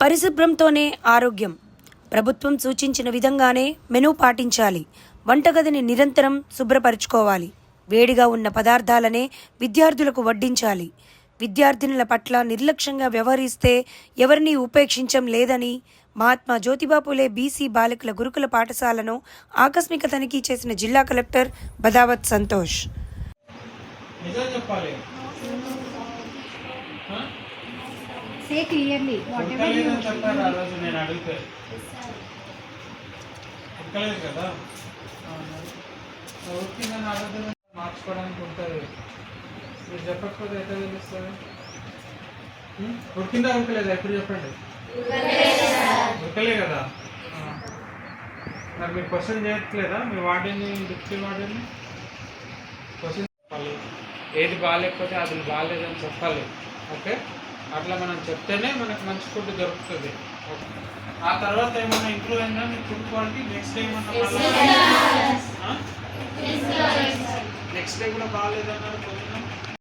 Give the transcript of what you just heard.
పరిశుభ్రంతోనే ఆరోగ్యం. ప్రభుత్వం సూచించిన విధంగానే మెనూ పాటించాలి. వంటగదిని నిరంతరం శుభ్రపరచుకోవాలి. వేడిగా ఉన్న పదార్థాలనే విద్యార్థులకు వడ్డించాలి. విద్యార్థినుల పట్ల నిర్లక్ష్యంగా వ్యవహరిస్తే ఎవరినీ ఉపేక్షించం లేదని మహాత్మా జ్యోతిబాపులే బీసీ బాలికల గురుకుల పాఠశాలను ఆకస్మిక తనిఖీ చేసిన జిల్లా కలెక్టర్ బదావత్ సంతోష్. నిజం చెప్పాలి. Clearly whatever you ఉడకలేదని చెప్పారు ఆ రోజు నేను అడిగితే. కదా? అడగదు మార్చుకోవడానికి ఉంటుంది. మీరు చెప్పకపోతే ఎట్లా తెలుస్తుంది? ఎప్పుడు చెప్పండి. కదా. మరి మీరు క్వశ్చన్ చేయట్లేదా? మీ వార్డెన్ని డిప్యూటీ వార్డెన్ని? క్వశ్చన్ చెప్పాలి. ఏది బాగాలేకపోతే అది బాగాలేదని చెప్పాలి. ఓకే? అట్లా మనం చెప్తేనే మనకు మంచి ఫుడ్ దొరుకుతుంది. ఆ తర్వాత ఏమైనా ఇంప్రూవ్ అయిందా మీ ఫుడ్ క్వాలిటీ నెక్స్ట్ డే ఏమన్నా నెక్స్ట్ డే కూడా బాగాలేదన్నారు భోజనం